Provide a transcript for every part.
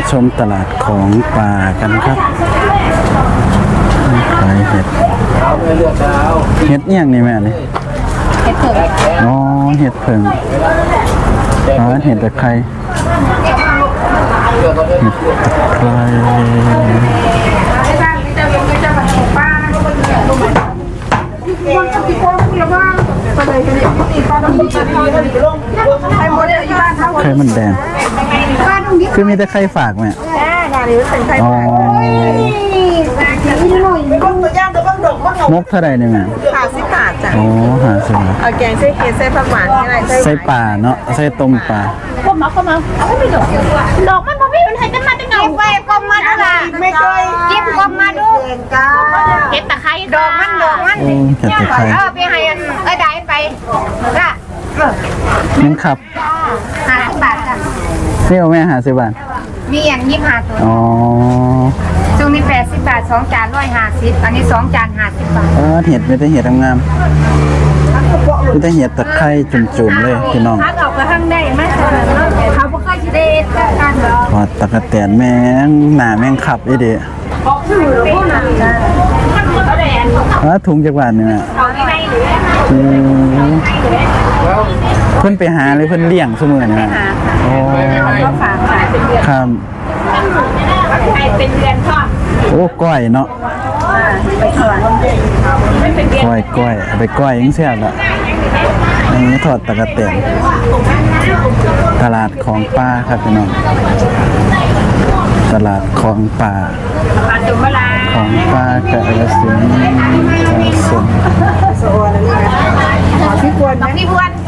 มาชมตลาดของป่ากันครับขายเห็ด เห็ดเอี่ยงนี่แม่นี่เห็ดเผือกอ๋อ เห็ดเพิ่งร้านเห็ดตะไคร้เห็ดตะไคร้ไข่มันแดง คือมีแต่ไข่ฝากแม่อ๋อมกเท่าไรเนี่ยแม่ค่ะสิบบาทจ้ะ อ๋อหาสิบเอาแกงไส้เค็มไส้ผักหวานให้อะไรไส้ใส่ป่าเนาะใส่ต้มป่าก้มมาก้มมาเอาไม่ดอกดอกมันพอพี่มันให้กันมาตั้งเงาไปก้มมาดูล่ะไม่เคยเก็บก้มมาดูจ้าเห็ดตะไคร้ดอกมันดอกมันโอ้เห็ดตะไคร้เออไปให้อันเอ้ยได้ไปละยังขับห้าสิบบาทจ้ะนี่ เอาแม่หาสิบบาท มีอย่างยี่ห้าตัวอ๋อช่วงนี้แปดสิบบาทสองจานร้อยห้าสิบอันนี้สองจานห้าสิบบาทเออเห็ดไม่ได้เห็ดงามๆไม่ได้เห็ดตะไคร้จุ่มๆเลยพี่น้องพักออกกระทั่งได้ไหมเขาบ่เคยจะได้เอ็ดกันหรอกทอดตะกะแตนแมงหนาแมงขับไอเดีเป็นหนังนะเขาแดนเออถุงจักบาทนี่แม่เขาไม่ได้หรืออืม เพิ่นไปหาหรือเพิ่นเลี้ยงเสมอนี่แม่โอ้เขาฝากขายเป็นเดือนครับให้เป็นเดือนทอดโอ้ก้อยเนาะไปถอนไม่เป็นเดือนก้อยก้อยเอาไปก้อยยังแซ่บละอันนี้ทอดตะกะแตนตลาดของป้าครับพี่น้องตลาดของป่าปลาตุ่มเวลาของป้ากะละสินธุ์กาฬสินธุ์พี่ควรต้องพี่พวนสิ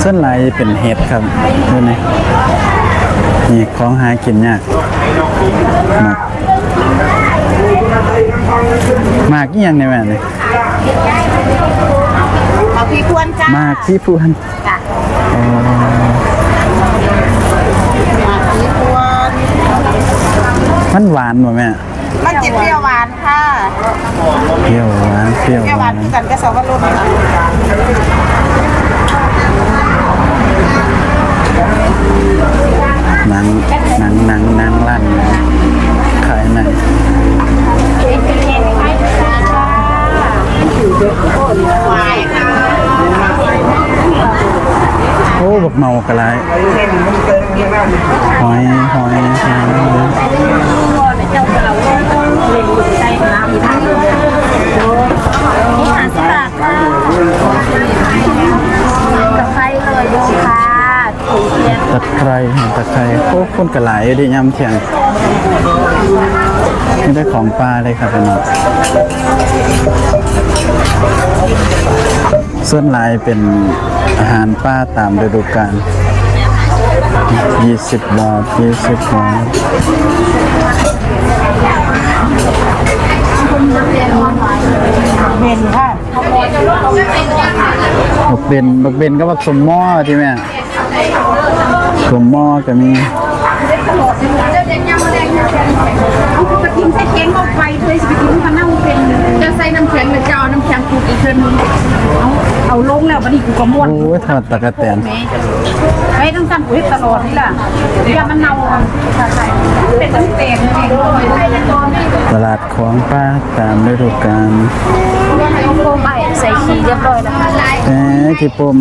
เส้นลายเป็นเห็ดครับดูนี่นี่ของหากินยากหมากหมากอีหยังในแม่นี่เอาพี่พวนจ้าหมากที่พวนจ้ะอ๋อพี่ควรมันหวานบ่แม่ มันจิตเปรี้ยวหวานค่ะเปรี้ยวหวานเปรี้ยวเปรี้ยวหวาวหานนคือกันกับสวรสหนังหนังหนังหนังลั่นขายหนังหวายค่ะโอ้บักเมากระไรห คนกระไรดิยำเที่ยงนี่ได้ของปลาเลยครับพี่น้องส่วนลายเป็นอาหารป้าตามฤดูกาล20 บาท 20 บาทเมนค่ะบักเบนบักเบนก็บักสมหม้อที่แม่สมหม้อก็มี เอากระทิงใส่แกงเข้าไปเลยสิกระทิงมันเน่าเป็นจะใส่น้ำแข็งหรือจะเอาน้ำแข็งคูอีกเพิ่นเอาเอาลงแล้วบัดนี้กูก็ม่วนโอ้ยทอดตะกะแตนไม่ต้องสั่นกูเฮ็ดตลอดนี่ล่ะอย่ามันเน่าเป็นตั้งแต่เองตลาดของป้าตามฤดูกาลเอาโฟมไปใส่ขี้เรียบร้อยแล้วค่ะแหมกี่ปม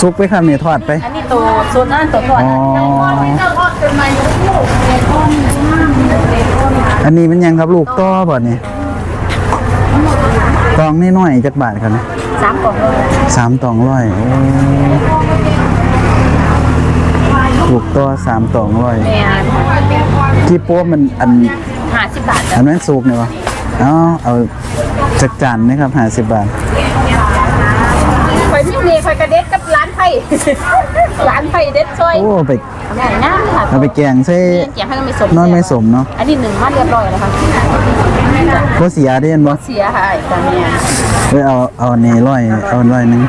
ซุปไปครับนี่ทอดไปอันนี้ ตัวโซนนั้นตัวทอดอ๋อ อันนี้มันยังครับลูกต้อบ่นี่ตองนี่น้อยจักบาทครับเนี่ยสามกล่องเลยสามตองร้อยโอ้ลูกต้อสามตองร้อยแม่ที่โป้มันอันห้าสิบบาทอันนั้นซุปเนี่ยวะเอาเอาจักจานนะครับห้าสิบบาทคอยที่นี่คอยกระเด็ดกั บร้านไผ่ร้านไผ่เด็ดซอยโอ้ไปใหญ่นะค่ะเอาไปแกงใส่เกียงให้มันไม่สมนอนไม่สมเนาะอันนี้หนึ่งมาเรียบร้อยแล้วค่ะบ่เสียเด้เห็นบ่เสียหายจ้ะแม่เอ้ยเอาเอาอันนี้ร้อยเอาอันร้อยหนึง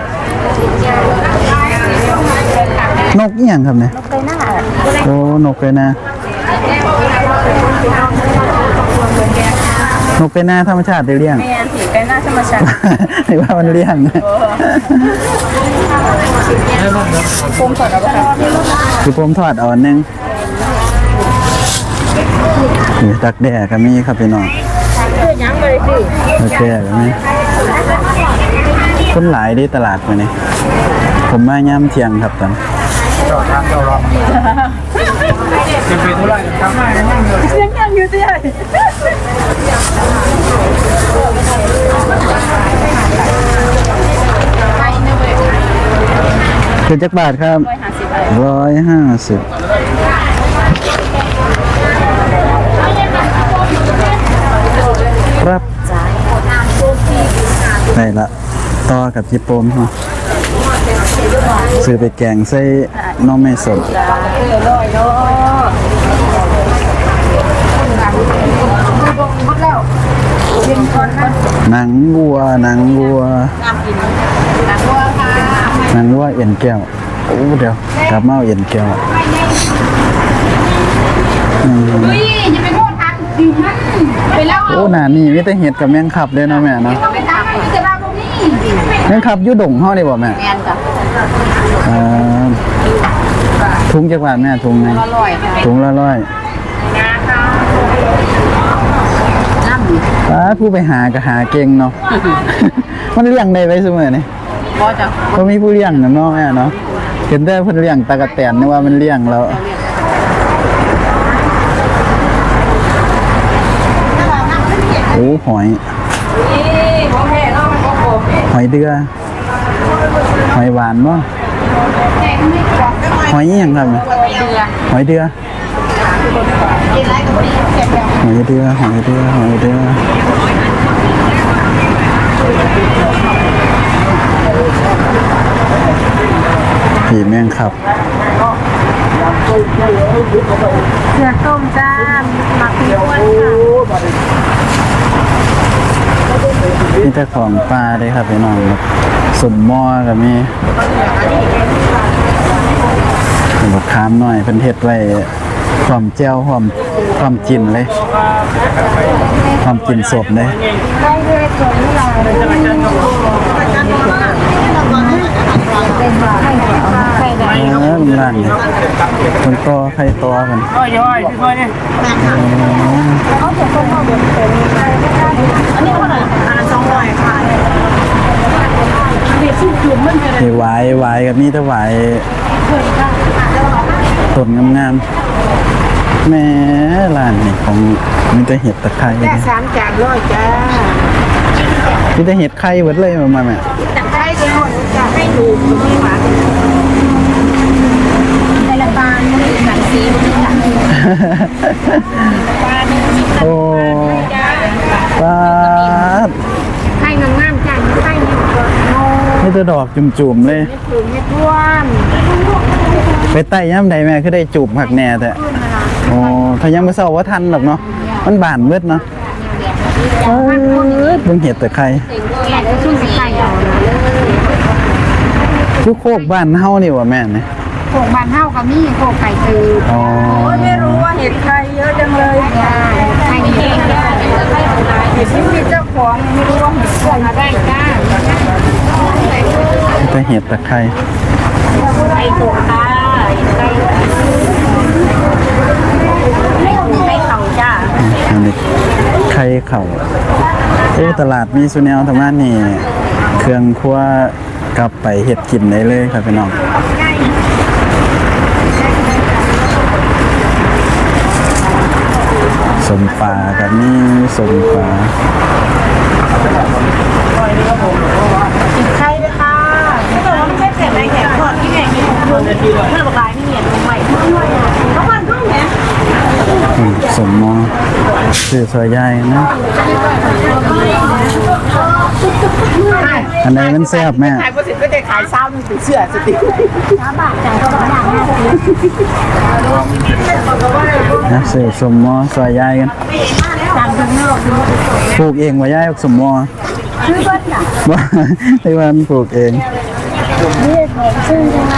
นกอีหยังครับเนี่ยเคยหน้าโอ้นกเลยนะนกเป็นหน้าธรรมชาติได้เลี้ยงแม่สีไปหน้า ธรรมชาติหรือว่ามันเลี่ยงปรุงสดเอาไปค่ะคือผมทอดเอาอันหนึงนี่ดักแด้ก็มีครับพี่น้องคือยังเลยสิดักแด้ก็มีคนหลายที่ตลาดมื้อนี้ผมมาย่ำเที่ยงครับตอนเสียงยังอยู่ที่ไหนคือจักบาทครับร้อยห้าสิบครับได้ละต่อกับจิโปมเนาะซื้อไปแกงใส่หน้องไม่สด หนังวัวหนังวัวหนังวัวเอ็นแก้วโอ้เดี๋ยวกลับมาเอาเอ็นแก้วอืมเฮ้ยอย่าไปโทษทางดิมันไปแล้วโอ้หนานี่มีแต่เห็ดกับแมงขับเลยเนาะแม่เนาะเอาไปตามไปจะมาตรงนี้แมงขับอยู่ดงเฮาได้บ่แม่แมนจ้ะอ่า ถุงจักบาทแม่ถุงไงอร่อยค่ะถุงละร้อยน้ำดีป้าผู้ไปหาก็หาเก่งเนาะ มันเลี้ยงได้ไว้เสมอนี่พอจ้ะก็มีผู้เลี้ยงนะเนาะแม่เนาะ เห็นได้เพิ่นเลี้ยงตากะแตนนึกว่ามันเลี้ยงแล้วโอ้หอยหอยเดือหอยหวานบ่ หอยอหยังครับเนี่ยหอยเดือหอยเดือหอยเดือหอยเดือผีแมงครับเสือต้มจ้าหมักพริกอ้วนค่ะนี่แต่ของปลาเลยครับพี่น้องครับสมหม้อก็มีบั กขามหน่อยเป็นเฮ็ดไว้ความเจียวความความจินเลย ความจินสดเลยได้ด้วยส่วนนี้เราใส่ได้เออมันร้านเนี่ยคนต่อใครต่อกันเขาจะต้มข้าวบนตัวนี้อันนี้เท่าไหร่อนละสองร้อยค่ะเด็กชิ้นจุ่มมันจะได้มีหวายหวายกับมีแต่หวาย ต้นงามๆแหม่ร้านนี่ของมีแต่เห็ดตะไคร้แค่สามจานร้อยจ้ามีแต่เห็ดไข่เบิดเลยมาแม่แต่ใครจะหมดจะให้ดูไม่หวานในละบานมันหนังสีมันหนังโอ้ปาดไข่งามๆจ้าไข่นี่ก็โง่นี่แต่ดอกจุ่มๆเลยถึงไม่ท่วม ไปไต่ย่ำใดแม่คือได้จูบหักแน่แต่โอ้ถ้ายังไม่เศร้าว่าทันหรอกเนาะมันบานเมืดเนาะเออเบิ่งเห็ดแต่ใครแค่ได้ชุ่มสีไข่เอานะทุกโคกบ้านเฮานี่ว่าแม่เนี่ยโขกบานเท่ากับมี่โขกไข่ตืออ๋อไม่รู้ว่าเห็ดใครเยอะจังเลยไข่นี่เห็ดเห็ดที่มีเจ้าของไม่รู้ว่าเห็ดใครมาได้จ้าแต่เห็ดแต่ใครไข่โขกค่ะ ไข่ไข่เข่าจ้าอันนี้ไข่เข่าโอ้ตลาดมีสุแนวธรรมะนี่ เครื่องครัวกลับไปเห็ดกินได้เลยครับพี่น้องสมปลากับนี่สมปลา เพื่อประกายไม่เหนียวลงไปเขาพันทุ่งเนี่ยอืมสมหมอซื้อซอยใหญ่นะอันไหนมันแซ่บแม่ขายประสิทธิ์ก็จะขายเศร้าหนึ่งเสื้อสติสามบาทจ่ายก็สองบาทนะนะซื้อสมหมอซอยใหญ่กันตามถึงนอกปลูกเองว่าย่ายสมหมอซื้อเบิ้ลน่ะว่าที่ว่ามันปลูกเองนี่ของซื้อยังไง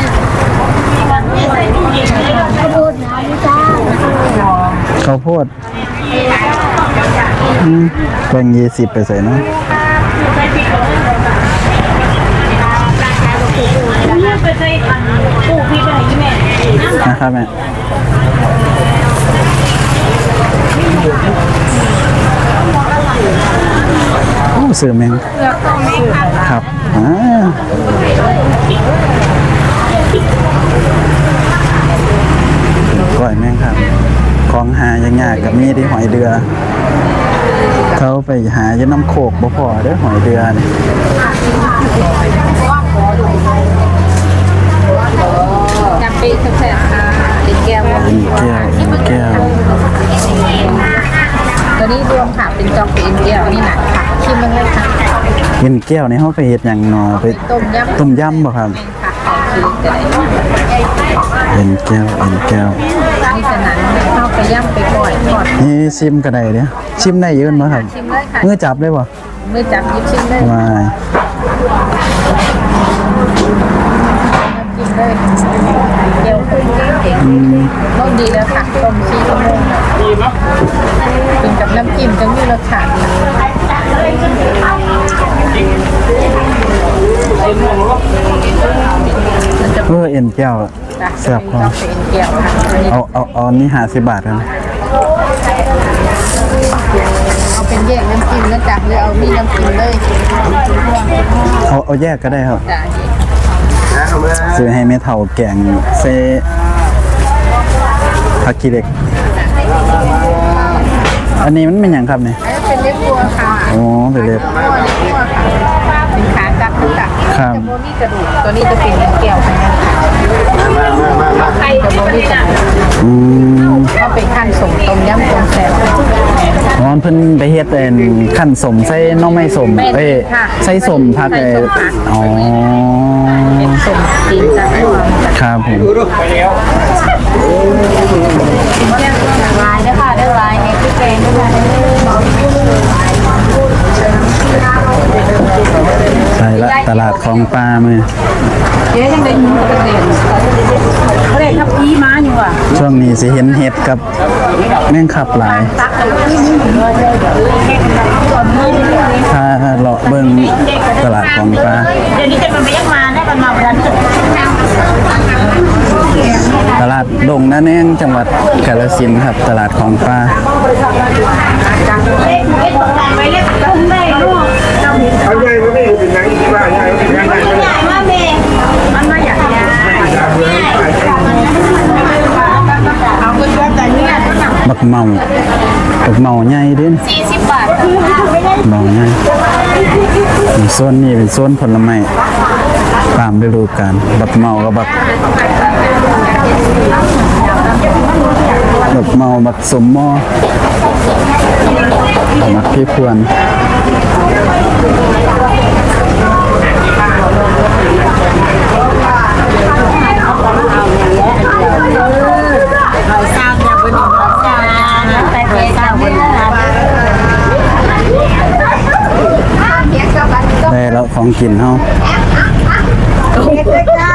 ข้าวโพดแบ่งยี่สิบไปใส่เนาะนะครับแม่โอ้เสื่อแมงครับอ่า ยากๆกับมีที่หอยเดือ เขาไปหาอยู่น้ำโขกบ่พอเด้อหอยเดือนี่จำปีแซ่บๆค่ะเป็นแก้วเป็นแก้วเป็นแก้ว ตัวนี้รวมค่ะเป็นจอมเป็นแก้วนี่หนักค่ะชิมมันเลยค่ะเป็นแก้วนี่เฮาไปเฮ็ดหยังหนอไปต้มยำต้มยำบ่ครับค่ะของคือจะได้เป็นแก้วเป็นแก้วนี่ฉะนั้นเข้าไป ย่ำไปก่อยก่อนนี่ชิมก็ได้เด้อชิมได้เยอะบ่ครับชิมเลยค่ะมือจับได้บ่มือจับหยิบชิมเลยวายกินเลยเดี๋ยวคุณเก่งต้องดีแล้วค่ะต้มชีต้มงกินกับน้ำจิ้มจังมีรสชาติดีมันจะเออเอ็นแก้ว แซ่บพอต้องเป็นเกี่ยวค่ะอันนี้เอาเอาเอาอันนี้50บาทครับเอาเป็นแยกน้ำจิ้มนะจ๊ะหรือเอามีน้ำจิ้มเลยเอาเอาแยกก็ได้ครับจ้ะนี่ซื้อให้แม่เฒ่าแกงเซผักขี้เหล็ก อันนี้มันเป็นหยังครับเนี่ยอันนี้เป็นเล็บวัวค่ะอ๋อเป็นเล็บ วัวเล็บวัวค่ะเป็นขากัด ค่ะครับจะโบนี่กระดูกตัวนี้จะเป็นแก้วค่ะไข่จะโบนี่กระดูกอืมก็เป็นขั้นสมต้มยำต้มแซ่บอ๋อเพิ่นไปเฮ็ดเป็นขั้นสมใส่หน้องไม้สมแม่นเอ้ยค่ะใส่สมผักใส่เอ้ส้มผักอ๋อเป็นสมจีนจากหัวครับผมลายนะคะได้ลายให้พี่เกงด้วย ใช่ละตลาดของปลามือเจ๊ยังได้ยินกระเด็นเขาเรียกทับอีม้าอยู่อะช่วงนี้สิเห็นเห็ดกับแมงขับหลายตักเลยที่นี่เลยถ้าเลาะเบิ่งตลาดของปลาเดี๋ยวนี้จะมันไปยักมาได้กันมาวันนั้นตลาดดงนาแนงจังหวัดกาฬสินธุ์ครับ ตลาดของปลา เขาใหญ่ไม่ได้เป็นนางที่ว่าใหญ่เป็นนางใหญ่ไม่ได้มันมาอยากยาเอาเพื่อนๆแต่เนี่ยบักเมาบักเมาใหญ่เด้นสี่สิบบาทเมาใหญ่โซนนี้เป็นโซนผลไม้ตามฤดูกาลบักเมากับบักบักเมาบักสมหมอบักพี่พวร ได้แล้วของกินเฮาเจ็ดจ้า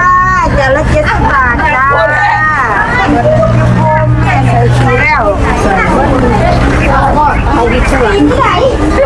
เจ็ดละเจ็ดสิบบาทจ้าแล้วเอาดิฉัน